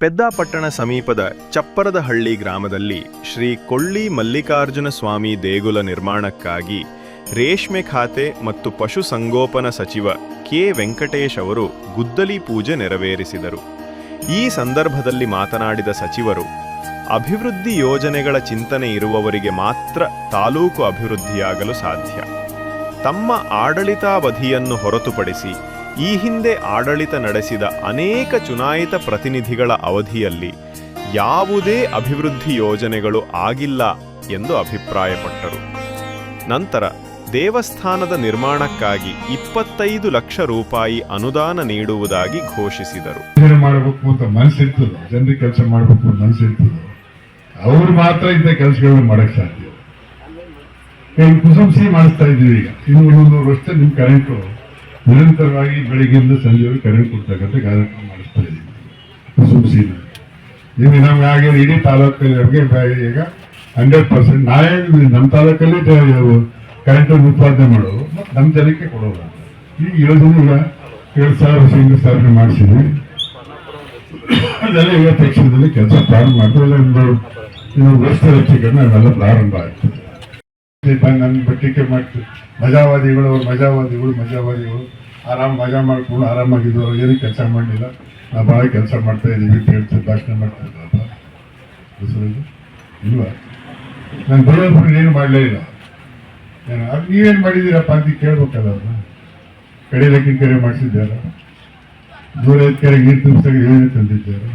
ಪೆದ್ದಾಪಟ್ಟಣ ಸಮೀಪದ ಚಪ್ಪರದಹಳ್ಳಿ ಗ್ರಾಮದಲ್ಲಿ ಶ್ರೀ ಕೊಳ್ಳಿ ಮಲ್ಲಿಕಾರ್ಜುನ ಸ್ವಾಮಿ ದೇಗುಲ ನಿರ್ಮಾಣಕ್ಕಾಗಿ ರೇಷ್ಮೆ ಖಾತೆ ಮತ್ತು ಪಶುಸಂಗೋಪನಾ ಸಚಿವ ಕೆ ವೆಂಕಟೇಶ್ ಅವರು ಗುದ್ದಲಿ ಪೂಜೆ ನೆರವೇರಿಸಿದರು. ಈ ಸಂದರ್ಭದಲ್ಲಿ ಮಾತನಾಡಿದ ಸಚಿವರು, ಅಭಿವೃದ್ಧಿ ಯೋಜನೆಗಳ ಚಿಂತನೆ ಇರುವವರಿಗೆ ಮಾತ್ರ ತಾಲೂಕು ಅಭಿವೃದ್ಧಿಯಾಗಲು ಸಾಧ್ಯ. ತಮ್ಮ ಆಡಳಿತಾವಧಿಯನ್ನು ಹೊರತುಪಡಿಸಿ ಈ ಹಿಂದೆ ಆಡಳಿತ ನಡೆಸಿದ ಅನೇಕ ಚುನಾಯಿತ ಪ್ರತಿನಿಧಿಗಳ ಅವಧಿಯಲ್ಲಿ ಯಾವುದೇ ಅಭಿವೃದ್ಧಿ ಯೋಜನೆಗಳು ಆಗಿಲ್ಲ ಎಂದು ಅಭಿಪ್ರಾಯಪಟ್ಟರು. ನಂತರ ದೇವಸ್ಥಾನದ ನಿರ್ಮಾಣಕ್ಕಾಗಿ ಇಪ್ಪತ್ತೈದು ಲಕ್ಷ ರೂಪಾಯಿ ಅನುದಾನ ನೀಡುವುದಾಗಿ ಘೋಷಿಸಿದರು. ಮಾಡಬೇಕು ಅಂತ ಮನಸ್ಸಿರ್ತದೆ, ಜನರಿಗೆ ಕೆಲಸ ಮಾಡಬೇಕು ಅಂತ ಮನಸ್ಸಿರ್ತದೆ, ಅವ್ರು ಮಾತ್ರ ಇಂಥ ಕೆಲಸಗಳನ್ನ ಮಾಡಕ್ ಸಾಧ್ಯ ಈಗ ಮಾಡಿಸ್ತಾ ಇದೀವಿ ಈಗ. ಇನ್ನೂ ಒಂದೊಂದು ವರ್ಷ ನಿಮ್ ಕರೆಂಟು ನಿರಂತರವಾಗಿ ಬೆಳಿಗ್ಗೆಯಿಂದ ಸಂಜೆವರೆಗೆ ಕರೆಂಟ್ ಕೊಡ್ತಕ್ಕಂಥ ಕಾರ್ಯಕ್ರಮ ಮಾಡಿಸ್ತಾ ಇದ್ದೀವಿ. ನಿಮಗೆ ಈಗ ನಮ್ಗೆ ಹಾಗೆ ಇಡೀ ತಾಲೂಕಲ್ಲಿ ನಮಗೆ ಈಗ ಹಂಡ್ರೆಡ್ ಪರ್ಸೆಂಟ್ ನಾವೇ ನಮ್ಮ ತಾಲೂಕಲ್ಲಿ ಕರೆಂಟ್ ಉತ್ಪಾದನೆ ಮಾಡೋದು ಮತ್ತು ನಮ್ಮ ಜನಕ್ಕೆ ಕೊಡೋದು. ಈ ಯೋಜನೆ ಎರಡು ಸಾವಿರ ಶಂಕುಸ್ಥಾಪನೆ ಮಾಡಿಸಿದ್ವಿ. ಅದೆಲ್ಲ ಈಗ ತಕ್ಷಣದಲ್ಲಿ ಕೆಲಸ ಪ್ರಾರಂಭ ಒಂದು ಇನ್ನೊಂದು ವರ್ಷದ ಹೆಚ್ಚಿಗೆ ನಾವೆಲ್ಲ ಪ್ರಾರಂಭ ಆಗ್ತದೆ ನನ್ನ ಮಾಡ್ತೀವಿ. ಮಜಾವಾದಿಗಳು ಅವ್ರು ಮಜಾವಾದಿಗಳು ಮಜಾವಾದಿಗಳು. ಆರಾಮ್ ಮಜಾ ಮಾಡ್ಕೊಂಡು ಆರಾಮಾಗಿದ್ದು. ಅವ್ರು ಏನೂ ಕೆಲಸ ಮಾಡಲಿಲ್ಲ. ನಾವು ಭಾಳ ಕೆಲಸ ಮಾಡ್ತಾ ಇದ್ದೀವಿ ಅಂತ ಹೇಳ್ತೀವಿ. ಭಾಷಣ ಮಾಡ್ತಾ ಇದ್ದಾರೆ ನಾನು ಬರೋದ್ರ ಏನು ಮಾಡಲೇ ಇಲ್ಲ. ಏನು, ಅದು ನೀವೇನು ಮಾಡಿದ್ದೀರಪ್ಪ ಅಂತ ಕೇಳ್ಬೇಕಲ್ಲ ಅವ್ರನ್ನ ಕಡಿಲಕ್ಕಿನ ಕೆರೆ ಮಾಡಿಸಿದ್ದಾರ ದೂರ ಐದು ಕೆರೆಗೆ ನೀರು ತುಂಬಿಸಿದಾಗ ಯೋಜನೆ ತಂದಿದ್ದಾರೆ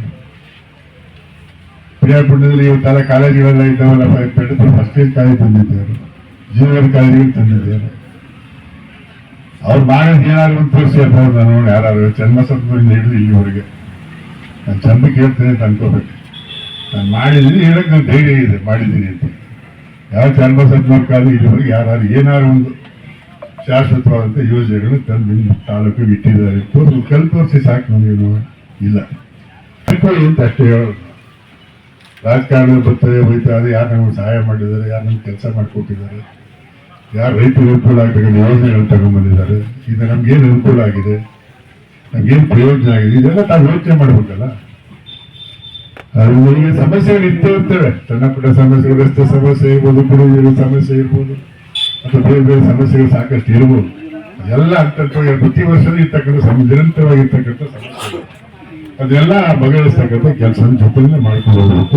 ಪ್ರಿಯಾಪುಣ್ಯದಲ್ಲಿ ಇವತ್ತೆಲ್ಲ ಕಾಲೇಜುಗಳೆಲ್ಲ ಇದ್ದಾವಲ್ಲ ಫಸ್ಟ್ ಏಜ್ ಕಾಲೇಜ್ ತಂದಿದ್ದಾರೆ ಕಾಲೇಜಿಗೆ ತಂದಿದ್ದೇನೆ. ಅವ್ರು ಮಾಡಿದ ಏನಾದ್ರು ಒಂದು ತೋರಿಸಿಯಪ್ಪ ನಾನು ಯಾರು ಜನ್ಮಸತ್ವದಿಂದ ಹಿಡಿದು ಇಲ್ಲಿವರೆಗೆ. ನಾನು ಚಂದ ಕೇಳ್ತೇನೆ ಅಂತ ನಾನು ಮಾಡಿದ್ದೀನಿ ಹೇಳಕ್ ನಾನು ಧೈರ್ಯ ಇದೆ, ಮಾಡಿದ್ದೀನಿ ಅಂತ. ಯಾರು ಜನ್ಮಸತ್ವ ಕಾಲ ಇಲ್ಲಿವರೆಗೆ ಯಾರು ಏನಾದ್ರು ಒಂದು ಶಾಶ್ವತವಾದಂಥ ಯೋಜನೆಗಳು ತಂದು ನಿಮ್ಮ ತಾಲೂಕಿಗೆ ಇಟ್ಟಿದ್ದಾರೆ ತೋರಿಸಿ ಕಲ್ ತೋರಿಸಿ ಸಾಕು ನಮಗೇನು ಇಲ್ಲ. ತಿಳ್ಕೊಳ್ಳಿ ಅಂತ ಅಷ್ಟೇ ಹೇಳೋದು. ರಾಜಕಾರಣ ಬರ್ತದೆ ಬೈತಾರೆ ಯಾರು ನಮಗೆ ಸಹಾಯ ಮಾಡಿದ್ದಾರೆ ಯಾರು ನಮ್ಗೆ ಕೆಲಸ ಮಾಡಿಕೊಟ್ಟಿದ್ದಾರೆ. ಯಾರು ರೈತರು ಅನುಕೂಲ ಆಗಬೇಕಂತ ಯೋಜನೆಗಳು ತಗೊಂಡ್ಬಂದಿದ್ದಾರೆ ಈಗ ನಮ್ಗೇನು ಅನುಕೂಲ ಆಗಿದೆ? ನಮ್ಗೇನು ಪ್ರಯೋಜನ ಆಗಿದೆ? ಇದೆಲ್ಲ ತಾವು ಯೋಚನೆ ಮಾಡ್ಬೇಕಲ್ಲ? ಅದರಿಂದ ಸಮಸ್ಯೆಗಳು ಇರ್ತೇ ಇರ್ತವೆ. ಸಣ್ಣ ಪುಟ್ಟ ಸಮಸ್ಯೆಗಳು, ರಸ್ತೆ ಸಮಸ್ಯೆ ಇರ್ಬೋದು, ಕುಡಿಯುವ ಸಮಸ್ಯೆ ಇರ್ಬೋದು, ಅಥವಾ ಬೇರೆ ಬೇರೆ ಸಮಸ್ಯೆಗಳು ಸಾಕಷ್ಟು ಇರ್ಬೋದು. ಎಲ್ಲ ಅಂತರ್ಥವಾಗಿ ಪ್ರತಿ ವರ್ಷದಲ್ಲಿ ಇರ್ತಕ್ಕಂಥ ಸಮ, ನಿರಂತರವಾಗಿರ್ತಕ್ಕಂಥ ಸಮಸ್ಯೆ ಅದೆಲ್ಲ ಬಗೆಹರಿಸ್ತಕ್ಕಂಥ ಕೆಲಸ ಜೊತೆಯಲ್ಲೇ ಮಾಡ್ಕೊಂಡು ಹೋಗ್ಬೇಕು.